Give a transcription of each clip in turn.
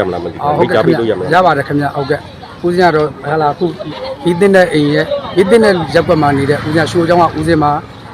ရမလားမသိဘူးမိကြပေးလို့ရမလားရပါတယ်ခင်ဗျဟုတ်ကဲ့ဦးစင်းကတော့ဟာလာအခုဒီတင်တဲ့အိမ်ရဲ့ဒီတင်တဲ့ရပ်ကွက်မှာနေတဲ့ဦးစင်းရှိုးချောင်းကဦးစင်းမှာ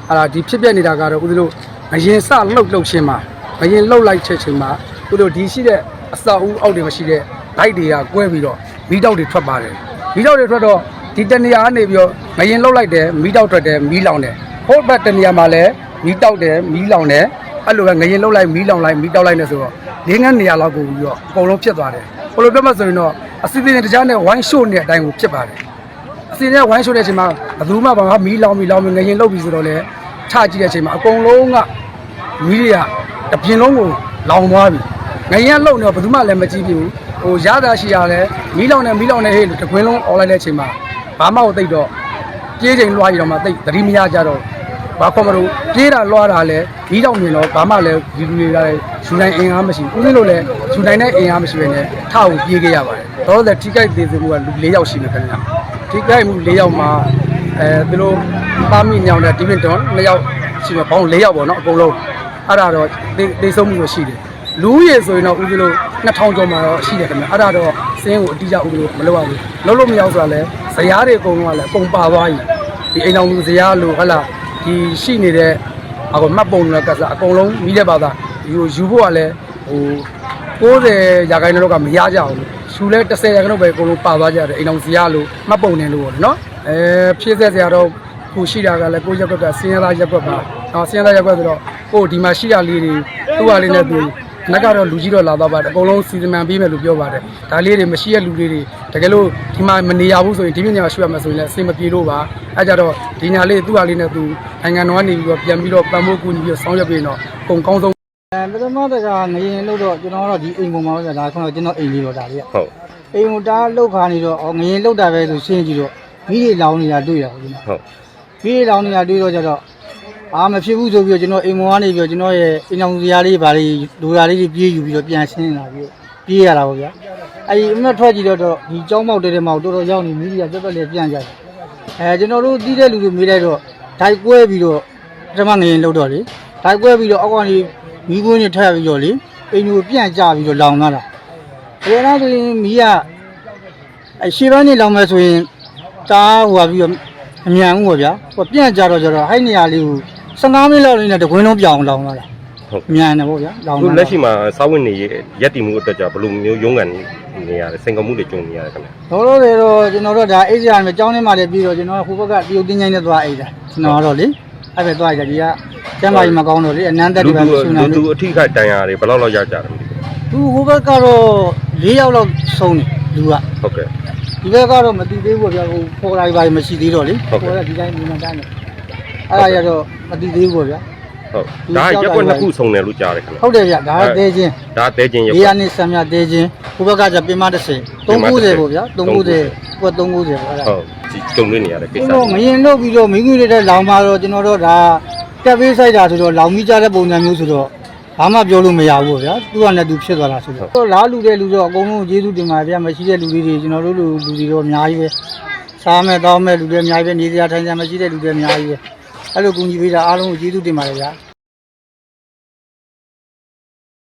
ဟာလာဒီဖြစ်ပြနေတာကတော့ဦးစင်းတို့မရင်စလှုပ်လှုပ်ချင်းမှာမရင်လှုပ်လိုက်ချက်ချင်းမှာဦးတို့ဒီရှိတဲ့အစာဦးအောက်တွေမရှိတဲ့ဘိုက်တွေကကွဲပြီးတော့မီးတောက်တွေထွက်ပါတယ်မီးတောက်တွေထွက်တော့ဒီတနေရာကနေပြီးတော့မရင်လှုပ်လိုက်တယ်မီးတောက်ထွက်တယ်မီးလောင်တယ်ဟိုဘက်တနေရာမှာလည်းမီးတောက်တယ်မီးလောင်တယ်အဲ့လိုပဲငရင်လှုပ်လိုက်မီးလောင်လိုက်မီးတောက်လိုက်နေဆိုတော့ လေးငန်းနေရာလောက်ကိုပြီးတော့အကုန်လုံးဖြစ်သွားတယ်ဘယ်လိုပြောမှဆိုရင်တော့အစီအစဉ်တကြားနဲ့ဝိုင်းရှို့နေတဲ့အတိုင်းကိုဖြစ်ပါတယ်အစီအစဉ်ဝိုင်းရှို့တဲ့အချိန်မှာဘယ်သူမှဘာမှမီးလောင်မီးလောင်မီးငရင်လှုပ်ပြီးဆိုတော့လေထကြည့်တဲ့အချိန်မှာအကုန်လုံးကမီးတွေကတပြင်းလုံးကိုလောင်သွားပြီငရင်ကလှုပ်နေတော့ဘယ်သူမှလည်းမကြည့်ဘူးဟိုရတာရှိရတယ်မီးလောင်နေမီးလောင်နေဟေ့လို့တကွင်းလုံးអော်လိုက်တဲ့အချိန်မှာဘာမှမသိတော့ပြေးချိန်လွှားရတော့မှသိသတိမရကြတော့ ဘာခေါ်မလို့ပြေးတာလွှားတာလဲမီးတောင်မြင်တော့ဘာမှလည်းဒီလူတွေကလည်းယူနိုင်အင်အားမရှိဘူးဦးလေးတို့လည်းယူနိုင်တဲ့အင်အားမရှိဘဲနဲ့ထအောင်ပြေးခဲ့ရပါတယ်တော့လည်းထိကြိုက်သေးစုမှုကလူ၄ယောက်ရှိနေခင်ဗျာဒီကြိုက်မှု၄ယောက်မှာအဲသူတို့ပါမီညောင်တဲ့ဒီဗင်တွန်၂ယောက်ရှိမှာပေါင်း၄ယောက်ပေါ့နော်အကုန်လုံးအဲ့ဒါတော့သိသိဆုံးမှုတော့ရှိတယ်လူရည်ဆိုရင်တော့ဦးဇင်းတို့2000ကျော်မှာတော့ရှိတယ်ခင်ဗျအဲ့ဒါတော့စင်းကိုအတိအကျဦးဇင်းတို့မလုပ်ရဘူးလုပ်လို့မရအောင်ဆိုတာလဲဇရားတွေအကုန်လုံးကလည်းအကုန်ပါသွားပြီဒီအိမ်တော်လူဇရားလို့ဟဟလာ ဒီရှိနေတဲ့အခုမှတ်ပုံနဲ့ကစားအကုန်လုံးမိတဲ့ဘာသာယူယူဖို့ကလည်းဟို90ရာခိုင်နှုန်းလောက်ကမရကြဘူးရှူလဲ10ရာခိုင်နှုန်းပဲအကုန်လုံးပါသွားကြတယ်အိမ်တော်ဇရားလို့မှတ်ပုံနေလို့ပေါ့နော်အဲဖြည့်ဆက်စရာတော့ကိုရှိတာကလည်းကိုရက်ကွက်ကစင်းရသားရက်ကွက်ပါအော်စင်းရသားရက်ကွက်ဆိုတော့ကိုဒီမှာရှိရလေးတွေသူ့ဟာလေးနဲ့သူ နက်ကတော့လူကြီးတော့လာတော့ပါတယ်အကုန်လုံးစီစဉ်မှန်ပေးမယ်လို့ပြောပါတယ်ဒါလေးတွေမရှိရလူလေးတွေတကယ်လို့ဒီမှာမနေရဘူးဆိုရင်ဒီပြညာရွှေ့ရမယ်ဆိုရင်လည်းအဆင်မပြေလို့ပါအဲကြတော့ဒီညာလေးသူ့ဟာလေးနဲ့သူနိုင်ငံတော်ကနေပြီးတော့ပြန်ပြီးတော့ပံ့ပိုးကူညီပြီးတော့ဆောင်းရွက်ပြီးတော့အကုန်ကောင်းဆုံးအဲပထမတကငရင်လို့တော့ကျွန်တော်ကတော့ဒီအိမ်ပေါ်မှာပဲဒါဆိုတော့ကျွန်တော်အိမ်လေးတော့ဒါလေးကဟုတ်အိမ်ကိုတားလောက်ခါနေတော့အော်ငရင်လောက်တာပဲဆိုရှင်းကြည့်တော့မိတွေလောင်းနေတာတွေ့ရဘူးကျွန်တော်ဟုတ်မိတွေလောင်းနေတာတွေ့တော့ကျတော့ အာမဖြစ်ဘူးဆိုပြီးတော့ကျွန်တော်အိမ်ပေါ်ကနေပြီးတော့ကျွန်တော်ရဲ့အိမ်ဆောင်စရာလေးဘာလေးလိုရာလေးတွေပြေးယူပြီးတော့ပြန်ဆင်းလာပြီးတော့ပြေးရတာပေါ့ဗျာအဲ့ဒီအမထွက်ကြည့်တော့ဒီကြောင်းပေါက်တဲတဲမှာတော်တော်ရောက်နေမိကြီးကပြက်ပြက်လေးပြန်ကြတယ်အဲကျွန်တော်တို့တီးတဲ့လူတွေမေးလိုက်တော့ဓာတ်ကွဲပြီးတော့ပထမငရင်လောက်တော့လေဓာတ်ကွဲပြီးတော့အောက်ကနေမိကွင်းနဲ့ထပ်ပြီးတော့လေအိမ်ကိုပြန်ကြပြီးတော့လောင်လာတာဘယ်တော့ဆိုရင်မိကအရှိပိုင်းနေလောင်မယ်ဆိုရင်တားဟိုပါပြီးတော့အမြန်ဘူးပေါ့ဗျာဟိုပြန်ကြတော့ကြတော့ဟိုက်နေရာလေးကို 15မိနစ်လောက်လေးနဲ့တကွင်းလုံးပြောင်းလောင်သွားတာဟုတ်အမြန်တယ်ပေါ့ဗျာလောင်ခုသွားတာလက်ရှိမှာစာဝင်နေရက်တည်မှုအတွက်ကြောင့်ဘယ်လိုမျိုးရုံးကန်နေရတယ်စိန်ခေါ်မှုတွေကြုံနေရတယ်ခင်ဗျာလောလောဆယ်တော့ကျွန်တော်တို့ဒါအိတ်စရာနဲ့ကြောင်းထဲမှာလည်းပြီးတော့ကျွန်တော်ဟိုဘက်ကတရုတ်တင်းချိုင်းနဲ့သွားအိတ်တာကျွန်တော်ကတော့လေအဲ့ပဲသွားကြဒီကကျမ်းမာကြီးမကောင်းတော့လေအနန္တလူတွေပဲသူရှင်းနေလူသူလို့အထိခိုက်တန်ရာတွေဘယ်လောက်လောက်ရကြတယ်မသိသူဟိုဘက်ကတော့၄ယောက်လောက်ဆုံးတယ်လူက ဘူးဟုတ်ကဲ့ ဒီဘက်ကတော့မတည်သေးဘူးဗျာဟိုပေါ်လာပါမရှိသေးတော့လေဟုတ်ကဲ့ ပေါ်လာဒီတိုင်းဒီမှာတန်းတယ် အဲ့ဒါရတော့မတည်သေးဘူးဗျာဟုတ်ဒါကရက်ကွက်နှစ်ခုဆုံတယ်လို့ကြားတယ်ခင်ဗျာဟုတ်တယ်ဗျာဒါကသေးချင်းဒါတဲချင်းရက်ဒီကွကက်နေ့ဆံမြသေးချင်းဟိုဘက်ကကျပင်မ30 390ပေါ့ဗျာ390ဟို390ပေါ့အဲ့ဒါဟုတ်ဒီကြုံနေနေရတဲ့ကိစ္စကျွန်တော်ငရင်လုပ်ပြီးတော့မိခွေတွေလောင်มาတော့ကျွန်တော်တို့ဒါတက်ပေးဆိုင်တာဆိုတော့လောင်မိကြတဲ့ပုံစံမျိုးဆိုတော့ဘာမှပြောလို့မရဘူးဗျာသူကလည်းသူဖြစ်သွားတာဆိုတော့လားလူတဲ့လူတော့အကုန်လုံးကျေးဇူးတင်ပါဗျာမရှိတဲ့လူတွေတွေကျွန်တော်တို့လူလူတွေတော့အများကြီးပဲစားမဲ့တောင်းမဲ့လူတွေအများကြီးပဲနေစရာထိုင်စရာမရှိတဲ့လူတွေအများကြီးပဲ အဲ့လိုကူညီပေးတာအားလုံးကိုကျေးဇူးတင်ပါတယ်ဗျာ